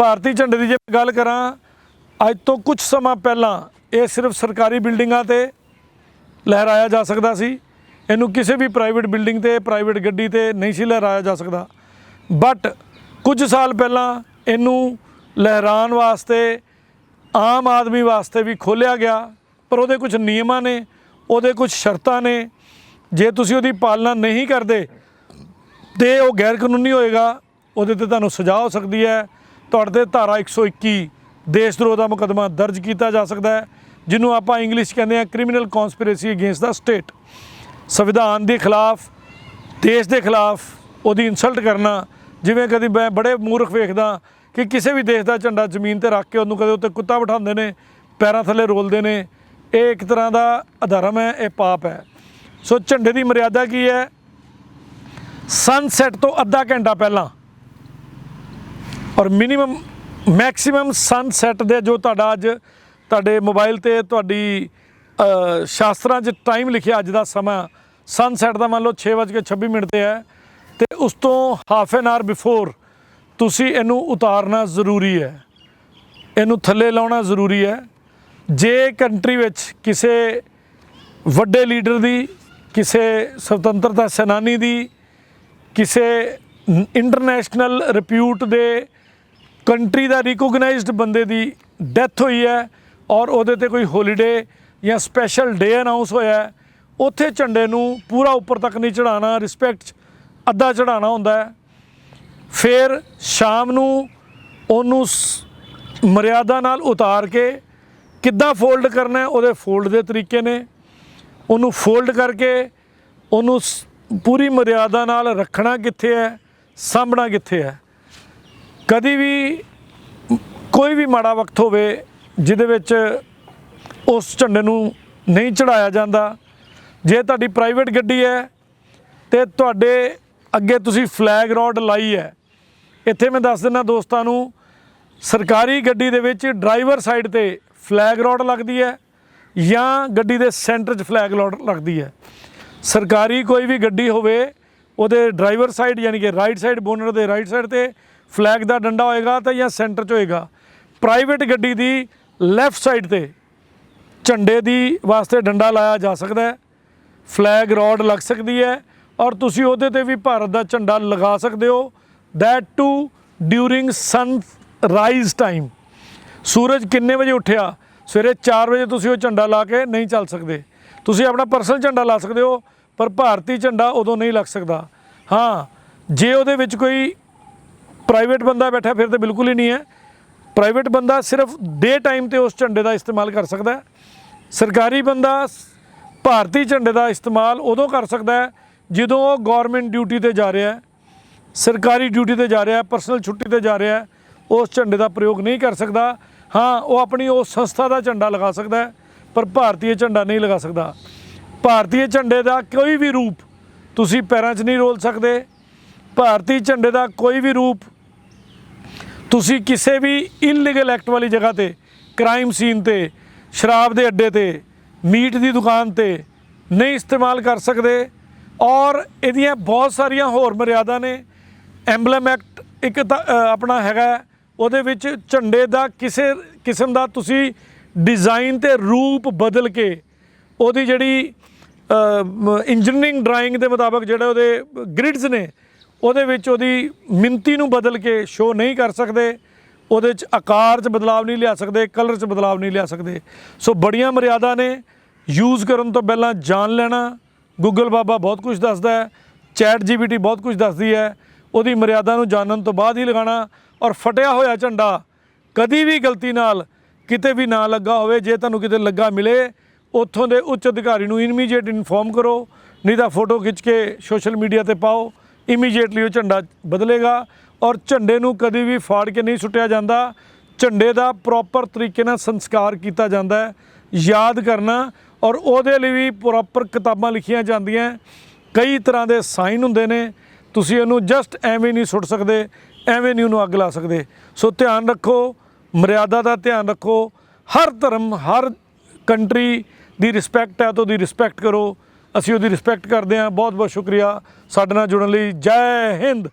ਭਾਰਤੀ ਝੰਡੇ ਦੀ ਜੇ ਮੈਂ ਗੱਲ ਕਰਾਂ, ਅੱਜ ਤੋਂ ਕੁਝ ਸਮਾਂ ਪਹਿਲਾਂ ਇਹ ਸਿਰਫ ਸਰਕਾਰੀ ਬਿਲਡਿੰਗਾਂ ਤੇ ਲਹਿਰਾਇਆ ਜਾ ਸਕਦਾ ਸੀ। ਇਹਨੂੰ ਕਿਸੇ ਵੀ ਪ੍ਰਾਈਵੇਟ ਬਿਲਡਿੰਗ ਤੇ, ਪ੍ਰਾਈਵੇਟ ਗੱਡੀ ਤੇ ਨਹੀਂ ਸੀ ਲਹਿਰਾਇਆ ਜਾ ਸਕਦਾ। ਬਟ ਕੁਝ ਸਾਲ ਪਹਿਲਾਂ ਇਹਨੂੰ ਲਹਿਰਾਉਣ ਵਾਸਤੇ, ਆਮ ਆਦਮੀ ਵਾਸਤੇ ਵੀ ਖੋਲ੍ਹਿਆ ਗਿਆ, ਪਰ ਉਹਦੇ ਕੁਝ ਨਿਯਮਾਂ ਨੇ, ਉਹਦੇ ਕੁਝ ਸ਼ਰਤਾਂ ਨੇ। ਜੇ ਤੁਸੀਂ ਉਹਦੀ ਪਾਲਣਾ ਨਹੀਂ ਕਰਦੇ, ਤੇ ਉਹ ਗੈਰ ਕਾਨੂੰਨੀ ਹੋਏਗਾ, ਉਹਦੇ ਤੇ ਤੁਹਾਨੂੰ ਸਜ਼ਾ ਹੋ ਸਕਦੀ ਹੈ। ਤੁਹਾਡੇ ਤੇ ਧਾਰਾ 121 ਦੇਸ਼ ਧਰੋਹ ਦਾ ਮੁਕੱਦਮਾ ਦਰਜ ਕੀਤਾ ਜਾ ਸਕਦਾ ਹੈ, ਜਿਹਨੂੰ ਆਪਾਂ ਇੰਗਲਿਸ਼ ਕਹਿੰਦੇ ਆ criminal conspiracy against the state. ਸੰਵਿਧਾਨ ਦੇ ਖਿਲਾਫ, ਦੇਸ਼ ਦੇ ਖਿਲਾਫ ਉਹਦੀ ਇਨਸਲਟ ਕਰਨਾ, ਜਿਵੇਂ ਕਦੀ ਮੈਂ ਬੜੇ ਮੂਰਖ ਵੇਖਦਾ ਕਿ ਕਿਸੇ ਵੀ ਦੇਸ਼ ਦਾ ਝੰਡਾ ਜ਼ਮੀਨ ਤੇ ਰੱਖ ਕੇ ਉਹਨੂੰ ਕਦੇ ਉੱਤੇ ਕੁੱਤਾ ਬਿਠਾਉਂਦੇ ਨੇ, ਪੈਰਾਂ ਥੱਲੇ ਰੋਲਦੇ ਨੇ, ਇਹ ਇੱਕ ਤਰ੍ਹਾਂ ਦਾ ਅਧਰਮ ਹੈ, ਇਹ ਪਾਪ ਹੈ। ਸੋ ਝੰਡੇ ਦੀ ਮਰਿਆਦਾ ਕੀ ਹੈ? ਸਨਸੈਟ ਤੋਂ ਅੱਧਾ ਘੰਟਾ ਪਹਿਲਾਂ ਔਰ ਮਿਨੀਮਮ, ਮੈਕਸਿਮਮ ਸਨਸੈਟ ਦੇ ਜੋ ਤੁਹਾਡਾ ਅੱਜ ਤੁਹਾਡੇ ਮੋਬਾਈਲ ਤੇ ਤੁਹਾਡੀ ਸ਼ਾਸਤਰਾਂ 'ਚ ਟਾਈਮ ਲਿਖਿਆ ਅੱਜ ਦਾ ਸਮਾਂ ਸਨਸੈਟ ਦਾ ਮੰਨ ਲਓ 6:26 ਮਿੰਟ ਤੇ ਹੈ, ਤੇ ਉਸ ਤੋਂ ਹਾਫ ਐਨ ਆਰ ਬਿਫੋਰ ਤੁਸੀਂ ਇਹਨੂੰ ਉਤਾਰਨਾ ਜ਼ਰੂਰੀ ਹੈ। ਇਹਨੂੰ ਥੱਲੇ ਲਾਉਣਾ ਜ਼ਰੂਰੀ ਹੈ। ਜੇ ਕੰਟਰੀ ਵਿੱਚ ਕਿਸੇ ਵੱਡੇ ਲੀਡਰ ਦੀ, ਕਿਸੇ ਸੁਤੰਤਰਤਾ ਸੈਨਾਨੀ ਦੀ, ਕਿਸੇ ਇੰਟਰਨੈਸ਼ਨਲ ਰਿਪਿਊਟ ਦੇ ਕੰਟਰੀ ਦਾ ਰਿਕੋਗਨਾਈਜ਼ਡ ਬੰਦੇ ਦੀ ਡੈਥ ਹੋਈ ਹੈ ਔਰ ਉਹਦੇ ਤੇ ਕੋਈ ਹੌਲੀਡੇ ਜਾਂ ਸਪੈਸ਼ਲ ਡੇ ਅਨਾਉਂਸ ਹੋਇਆ ਉੱਥੇ ਝੰਡੇ ਨੂੰ ਪੂਰਾ ਉੱਪਰ ਤੱਕ ਨਹੀਂ ਚੜਾਉਣਾ ਰਿਸਪੈਕਟ ਅੱਧਾ ਚੜਾਉਣਾ ਹੁੰਦਾ ਹੈ। ਫਿਰ ਸ਼ਾਮ ਨੂੰ ਉਹਨੂੰ ਸ- ਮਰਿਆਦਾ ਨਾਲ ਉਤਾਰ ਕੇ ਕਿੱਦਾਂ ਫੋਲਡ ਕਰਨਾ ਉਹਦੇ ਫੋਲਡ ਦੇ ਤਰੀਕੇ ਨੇ। ਉਹਨੂੰ ਫੋਲਡ ਕਰਕੇ ਉਹਨੂੰ ਸ- ਪੂਰੀ ਮਰਿਆਦਾ ਨਾਲ ਰੱਖਣਾ ਕਿੱਥੇ ਹੈ, ਸਾਂਭਣਾ ਕਿੱਥੇ ਹੈ। ਕਦੀ ਵੀ ਕੋਈ ਵੀ ਮਾੜਾ ਵਕਤ ਹੋਵੇ ਜਿਹਦੇ ਵਿੱਚ ਉਸ ਝੰਡੇ ਨੂੰ ਨਹੀਂ ਚੜਾਇਆ ਜਾਂਦਾ, ਜੇ ਤੁਹਾਡੀ ਪ੍ਰਾਈਵੇਟ ਗੱਡੀ ਹੈ ਤੇ ਤੁਹਾਡੇ ਅੱਗੇ ਤੁਸੀਂ ਫਲੈਗ ਰੋਡ ਲਾਈ ਹੈ, ਇੱਥੇ ਮੈਂ ਦੱਸ ਦਿੰਦਾ ਦੋਸਤਾਂ ਨੂੰ, ਸਰਕਾਰੀ ਗੱਡੀ ਦੇ ਵਿੱਚ ਡਰਾਈਵਰ ਸਾਈਡ ਤੇ ਫਲੈਗ ਰੋਡ ਲੱਗਦੀ ਹੈ ਜਾਂ ਗੱਡੀ ਦੇ ਸੈਂਟਰ 'ਚ ਫਲੈਗ ਰੋਡ ਲੱਗਦੀ ਹੈ। ਸਰਕਾਰੀ ਕੋਈ ਵੀ ਗੱਡੀ ਹੋਵੇ, ਉਹਦੇ ਡਰਾਈਵਰ ਸਾਈਡ ਯਾਨੀ ਕਿ ਰਾਈਟ ਸਾਈਡ ਬੋਨਰ ਦੇ ਰਾਈਟ ਸਾਈਡ ਤੇ ਫਲੈਗ ਦਾ ਡੰਡਾ ਹੋਏਗਾ ਤਾਂ ਜਾਂ ਸੈਂਟਰ 'ਚ ਹੋਏਗਾ। ਪ੍ਰਾਈਵੇਟ ਗੱਡੀ ਦੀ ਲੈਫਟ ਸਾਈਡ ਤੇ ਝੰਡੇ ਦੀ ਵਾਸਤੇ ਡੰਡਾ ਲਾਇਆ ਜਾ ਸਕਦਾ ਹੈ। ਫਲੈਗ ਰੋਡ ਲੱਗ ਸਕਦੀ ਹੈ ਔਰ ਤੁਸੀਂ ਉਹਦੇ ਤੇ ਵੀ ਭਾਰਤ ਦਾ ਝੰਡਾ ਲਗਾ ਸਕਦੇ ਹੋ। That to during sunrise time ਸੂਰਜ ਕਿੰਨੇ ਵਜੇ ਉੱਠਿਆ? ਸਵੇਰੇ 4 ਵਜੇ ਤੁਸੀਂ ਉਹ ਝੰਡਾ ਲਾ ਕੇ ਨਹੀਂ ਚੱਲ ਸਕਦੇ। ਤੁਸੀਂ ਆਪਣਾ ਪਰਸਨਲ ਝੰਡਾ ਲਾ ਸਕਦੇ ਹੋ, ਪਰ ਭਾਰਤੀ ਝੰਡਾ ਉਦੋਂ ਨਹੀਂ ਲੱਗ ਸਕਦਾ। ਹਾਂ, ਜੇ ਉਹਦੇ ਵਿੱਚ ਕੋਈ ਪ੍ਰਾਈਵੇਟ ਬੰਦਾ ਬੈਠਾ ਫਿਰ ਤਾਂ ਬਿਲਕੁਲ ਹੀ ਨਹੀਂ ਹੈ। ਪ੍ਰਾਈਵੇਟ ਬੰਦਾ ਸਿਰਫ ਡੇ ਟਾਈਮ ਤੇ ਉਸ ਝੰਡੇ ਦਾ ਇਸਤੇਮਾਲ ਕਰ ਸਕਦਾ ਹੈ। ਸਰਕਾਰੀ ਬੰਦਾ ਭਾਰਤੀ ਝੰਡੇ ਦਾ ਇਸਤੇਮਾਲ ਉਦੋਂ ਕਰ ਸਕਦਾ ਹੈ ਜਦੋਂ ਉਹ ਗਵਰਨਮੈਂਟ ਡਿਊਟੀ ਤੇ ਜਾ ਰਿਹਾ ਹੈ। ਸਰਕਾਰੀ ਡਿਊਟੀ ਤੇ ਜਾ ਰਿਹਾ ਹੈ ਪਰਸਨਲ ਛੁੱਟੀ ਤੇ ਜਾ ਰਿਹਾ ਹੈ, ਉਸ ਝੰਡੇ ਦਾ ਪ੍ਰਯੋਗ ਨਹੀਂ ਕਰ ਸਕਦਾ। ਹਾਂ, ਉਹ ਆਪਣੀ ਉਸ ਸੰਸਥਾ ਦਾ ਝੰਡਾ ਲਗਾ ਸਕਦਾ ਹੈ, ਪਰ ਭਾਰਤੀ ਝੰਡਾ ਨਹੀਂ ਲਗਾ ਸਕਦਾ। ਭਾਰਤੀ ਝੰਡੇ ਦਾ ਕੋਈ ਵੀ ਰੂਪ ਤੁਸੀਂ ਪੈਰਾਂ 'ਚ ਨਹੀਂ ਰੋਲ ਸਕਦੇ। ਭਾਰਤੀ ਝੰਡੇ ਦਾ ਕੋਈ ਵੀ ਰੂਪ ਤੁਸੀਂ ਕਿਸੇ ਵੀ ਇਨਲੀਗਲ ਐਕਟ ਵਾਲੀ ਜਗ੍ਹਾ ਤੇ ਕ੍ਰਾਈਮ ਸੀਨ ਤੇ ਸ਼ਰਾਬ ਦੇ ਅੱਡੇ ਤੇ ਮੀਟ ਦੀ ਦੁਕਾਨ ਤੇ ਨਹੀਂ ਇਸਤੇਮਾਲ ਕਰ ਸਕਦੇ। ਔਰ ਇਹਦੀਆਂ ਬਹੁਤ ਸਾਰੀਆਂ ਹੋਰ ਮਰਿਆਦਾ ਨੇ। ਐਮਬਲਮ ਐਕਟ ਇੱਕ ਤਾਂ, ਆਪਣਾ ਹੈਗਾ ਉਹਦੇ ਵਿੱਚ ਝੰਡੇ ਦਾ ਕਿਸੇ ਕਿਸਮ ਦਾ ਤੁਸੀਂ ਡਿਜ਼ਾਈਨ ਤੇ ਰੂਪ ਬਦਲ ਕੇ ਉਹਦੀ ਜਿਹੜੀ ਇੰਜੀਨੀਅਰਿੰਗ ਡਰਾਇੰਗ ਦੇ ਮੁਤਾਬਕ ਜਿਹੜੇ ਉਹਦੇ ਗ੍ਰਿਡਸ ਨੇ ਉਹਦੇ ਵਿੱਚ ਉਹਦੀ ਮਿੰਤੀ ਨੂੰ ਬਦਲ ਕੇ ਸ਼ੋ ਨਹੀਂ ਕਰ ਸਕਦੇ, ਉਹਦੇ ਚ ਆਕਾਰ 'ਚ ਬਦਲਾਵ ਨਹੀਂ ਲਿਆ ਸਕਦੇ ਕਲਰ 'ਚ ਬਦਲਾਵ ਨਹੀਂ ਲਿਆ ਸਕਦੇ। ਸੋ ਬੜੀਆਂ ਮਰਿਆਦਾ ਨੇ ਯੂਜ਼ ਕਰਨ ਤੋਂ ਪਹਿਲਾਂ ਜਾਣ ਲੈਣਾ ਗੂਗਲ ਬਾਬਾ ਬਹੁਤ ਕੁਝ ਦੱਸਦਾ ਹੈ ਚੈਟ ਜੀਪੀਟੀ ਬਹੁਤ ਕੁਝ ਦੱਸਦੀ ਹੈ, ਉਹਦੀ ਮਰਿਆਦਾ ਨੂੰ ਜਾਣਨ ਤੋਂ ਬਾਅਦ ਹੀ ਲਗਾਉਣਾ ਔਰ ਫਟਿਆ ਹੋਇਆ ਝੰਡਾ ਕਦੀ ਵੀ ਗਲਤੀ ਨਾਲ ਕਿਤੇ ਵੀ ਨਾ ਲੱਗਾ ਹੋਵੇ, ਜੇ ਤੁਹਾਨੂੰ ਕਿਤੇ ਲੱਗਾ ਮਿਲੇ, ਉੱਥੋਂ ਦੇ ਉੱਚ ਅਧਿਕਾਰੀ ਨੂੰ ਇਮੀਡੀਏਟ ਇਨਫੋਰਮ ਕਰੋ, ਨਹੀਂ ਤਾਂ ਫੋਟੋ ਖਿੱਚ ਕੇ ਸੋਸ਼ਲ ਮੀਡੀਆ ਤੇ ਪਾਓ। ਇਮੀਡੀਏਟਲੀ ਉਹ ਝੰਡਾ ਬਦਲੇਗਾ ਔਰ ਝੰਡੇ ਨੂੰ ਕਦੀ ਵੀ ਫਾੜ ਕੇ ਨਹੀਂ ਸੁੱਟਿਆ ਜਾਂਦਾ। ਝੰਡੇ ਦਾ ਪ੍ਰੋਪਰ ਤਰੀਕੇ ਨਾਲ ਸੰਸਕਾਰ ਕੀਤਾ ਜਾਂਦਾ ਹੈ। ਯਾਦ ਕਰਨਾ ਔਰ ਉਹਦੇ ਲਈ ਵੀ ਪ੍ਰੋਪਰ ਕਿਤਾਬਾਂ ਲਿਖੀਆਂ ਜਾਂਦੀਆਂ ਕਈ ਤਰ੍ਹਾਂ ਦੇ ਸਾਈਨ ਹੁੰਦੇ ਨੇ। ਤੁਸੀਂ ਇਹਨੂੰ ਜਸਟ ਐਵੇਂ ਨਹੀਂ ਸੁੱਟ ਸਕਦੇ, ਐਵੇਂ ਨਹੀਂ ਉਹਨੂੰ ਅੱਗ ਲਾ ਸਕਦੇ। ਸੋ ਧਿਆਨ ਰੱਖੋ, ਮਰਿਆਦਾ ਦਾ ਧਿਆਨ ਰੱਖੋ। ਹਰ ਧਰਮ, ਹਰ ਕੰਟਰੀ ਦੀ ਰਿਸਪੈਕਟ ਹੈ ਤਾਂ ਉਹਦੀ ਰਿਸਪੈਕਟ ਕਰੋ। ਅਸੀਂ ਉਹਦੀ ਰਿਸਪੈਕਟ ਕਰਦੇ ਹਾਂ। ਬਹੁਤ ਬਹੁਤ ਸ਼ੁਕਰੀਆ। ਸਾਡੇ ਨਾਲ ਜੁੜਨ ਲਈ ਜੈ ਹਿੰਦ।